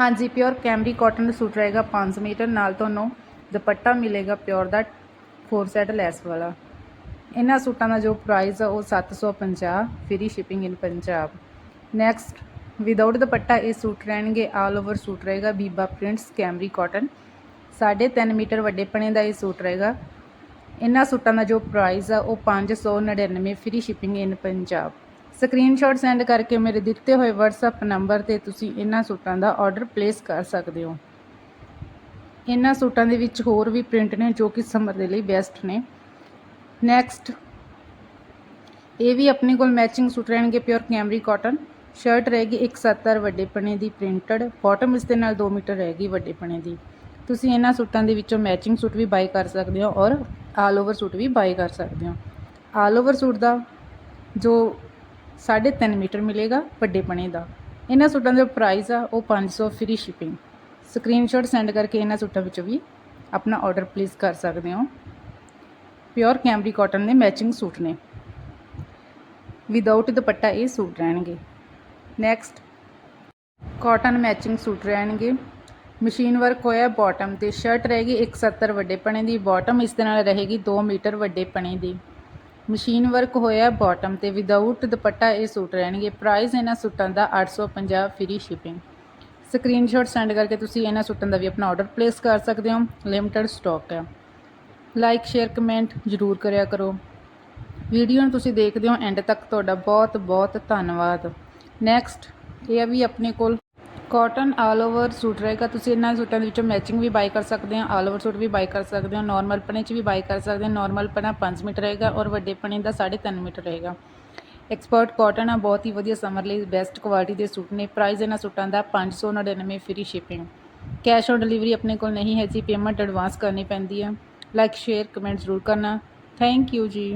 ਹਾਂਜੀ pure cambric cotton ਦਾ suit ਰਹੇਗਾ 5 ਮੀਟਰ, ਨਾਲ ਤੁਹਾਨੂੰ ਦੁਪੱਟਾ ਮਿਲੇਗਾ ਪਿਓਰ ਦਾ 4 ਸੈਟ ਲੈਸ ਵਾਲਾ। ਇਹਨਾਂ ਸੂਟਾਂ ਦਾ ਜੋ ਪ੍ਰਾਈਸ ਆ ਉਹ 750 free shipping in Punjab. Next without dupatta ਇਹ ਸੂਟ ਰਹਿਣਗੇ ਆਲ ਓਵਰ ਸੂਟ ਰਹੇਗਾ, ਬੀਬਾ ਪ੍ਰਿੰਟਸ ਕੈਮਰੀ ਕਾਟਨ 3.5 ਮੀਟਰ ਵੱਡੇ ਪਣੇ ਦਾ ਇਹ ਸੂਟ ਰਹੇਗਾ। ਇਹਨਾਂ ਸੂਟਾਂ ਦਾ ਜੋ ਪ੍ਰਾਈਸ ਆ ਉਹ 599 free shipping in Punjab. Screenshot send ਕਰਕੇ ਮੇਰੇ ਦਿੱਤੇ ਹੋਏ WhatsApp ਨੰਬਰ ਤੇ ਤੁਸੀਂ ਇਹਨਾਂ ਸੂਟਾਂ ਦਾ ਆਰਡਰ ਪਲੇਸ ਕਰ ਸਕਦੇ ਹੋ। ਇਹਨਾਂ ਸੂਟਾਂ ਦੇ ਵਿੱਚ ਹੋਰ ਵੀ ਪ੍ਰਿੰਟ ਨੇ ਜੋ ਕਿ ਸਮਰ ਦੇ ਲਈ ਬੈਸਟ ਨੇ। ਨੈਕਸਟ ਇਹ ਵੀ ਆਪਣੇ ਕੋਲ ਮੈਚਿੰਗ ਸੂਟ ਰਹਿਣਗੇ ਪਿਓਰ ਕੈਮਰੀ ਕਾਟਨ ਸ਼ਰਟ ਰਹੇਗੀ 170 ਵੱਡੇ ਪਣੇ ਦੀ ਪ੍ਰਿੰਟਡ ਬਾਟਮ ਇਸ ਦੇ ਨਾਲ 2 ਮੀਟਰ ਰਹੇਗੀ ਵੱਡੇ ਪਣੇ ਦੀ। ਤੁਸੀਂ ਇਹਨਾਂ ਸੂਟਾਂ ਦੇ ਵਿੱਚੋਂ ਮੈਚਿੰਗ ਸੂਟ ਵੀ ਬਾਈ ਕਰ ਸਕਦੇ ਹੋ ਔਰ ਆਲ ਓਵਰ ਸੂਟ ਵੀ ਬਾਈ ਕਰ ਸਕਦੇ ਹੋ। ਆਲ ਓਵਰ ਸੂਟ ਦਾ ਜੋ 3.5 ਮੀਟਰ ਮਿਲੇਗਾ ਵੱਡੇ ਪਣੇ ਦਾ ਇਹਨਾਂ ਸੂਟਾਂ ਦਾ ਪ੍ਰਾਈਸ ਆ ਉਹ 500 ਫ੍ਰੀ ਸ਼ਿਪਿੰਗ ਸਕਰੀਨਸ਼ਾਟ ਸੈਂਡ ਕਰਕੇ ਇਹਨਾਂ ਸੂਟਾਂ ਵਿੱਚੋਂ ਵੀ ਆਪਣਾ ਆਰਡਰ ਪਲੀਜ਼ ਕਰ ਸਕਦੇ ਹੋ ਪਿਓਰ ਕੈਮਰੀ ਕਾਟਨ ਦੇ ਮੈਚਿੰਗ ਸੂਟ ਨੇ ਵਿਦਆਊਟ ਦੁਪੱਟਾ ਇਹ ਸੂਟ ਰਹਿਣਗੇ ਨੈਕਸਟ ਕਾਟਨ ਮੈਚਿੰਗ ਸੂਟ ਰਹਿਣਗੇ ਮਸ਼ੀਨ ਵਰਕ ਹੋਇਆ ਬਾਟਮ ਤੇ ਸ਼ਰਟ ਰਹੇਗੀ 170 ਵੱਡੇ ਪਣੇ ਦੀ ਬਾਟਮ ਇਸ ਦੇ ਨਾਲ ਰਹੇਗੀ 2 ਮੀਟਰ ਵੱਡੇ ਪਣੇ ਦੀ ਮਸ਼ੀਨ ਵਰਕ ਹੋਇਆ ਬਾਟਮ ਤੇ ਵਿਦਆਊਟ ਦੁਪੱਟਾ ਇਹ ਸੂਟ ਰਹਿਣਗੇ। ਪ੍ਰਾਈਸ ਇਹਨਾਂ ਸੂਟਾਂ ਦਾ 850 ਫ੍ਰੀ ਸ਼ਿਪਿੰਗ ਸਕਰੀਨਸ਼ਾਟ ਸੈਂਡ ਕਰਕੇ ਤੁਸੀਂ ਇਹਨਾਂ ਸੂਟਾਂ ਦਾ ਵੀ ਆਪਣਾ ਆਰਡਰ ਪਲੇਸ ਕਰ ਸਕਦੇ ਹੋ। ਲਿਮਟਿਡ ਸਟਾਕ ਹੈ। ਲਾਈਕ ਸ਼ੇਅਰ ਕਮੈਂਟ ਜ਼ਰੂਰ ਕਰਿਆ ਕਰੋ। ਵੀਡੀਓ ਨੂੰ ਤੁਸੀਂ ਦੇਖਦੇ ਹੋ। ਐਂਡ ਤੱਕ ਤੁਹਾਡਾ ਬਹੁਤ ਬਹੁਤ ਧੰਨਵਾਦ। ਨੈਕਸਟ ਇਹ ਵੀ ਆਪਣੇ ਕੋਲ ਕਾਟਨ ਆਲ ਓਵਰ ਸੂਟ ਰਹੇਗਾ। ਤੁਸੀਂ ਇਹਨਾਂ ਸੂਟਾਂ ਦੇ ਵਿੱਚੋਂ ਮੈਚਿੰਗ ਵੀ ਬਾਈ ਕਰ ਸਕਦੇ ਹੋ ਆਲ ਓਵਰ ਸੂਟ ਵੀ ਬਾਈ ਕਰ ਸਕਦੇ ਹੋ ਨਾਰਮਲ ਪਣੇ 'ਚ ਵੀ ਬਾਈ ਕਰ ਸਕਦੇ ਹੋ ਨਾਰਮਲ ਪਣਾ 5 ਮੀਟਰ ਰਹੇਗਾ ਔਰ ਵੱਡੇ ਪਣੇ ਦਾ 3.5 ਮੀਟਰ ਰਹੇਗਾ। ਐਕਸਪਰਟ ਕਾਟਨ ਆ, ਬਹੁਤ ਹੀ ਵਧੀਆ ਸਮਰ ਲਈ ਬੈਸਟ ਕੁਆਲਿਟੀ ਦੇ ਸੂਟ ਨੇ। ਪ੍ਰਾਈਸ ਇਹਨਾਂ ਸੂਟਾਂ ਦਾ 599 free shipping cash on delivery ਆਪਣੇ ਕੋਲ ਨਹੀਂ ਹੈ ਜੀ ਪੇਮੈਂਟ ਐਡਵਾਂਸ ਕਰਨੀ ਪੈਂਦੀ ਹੈ। ਲਾਈਕ ਸ਼ੇਅਰ ਕਮੈਂਟ ਜ਼ਰੂਰ ਕਰਨਾ। ਥੈਂਕ ਯੂ ਜੀ।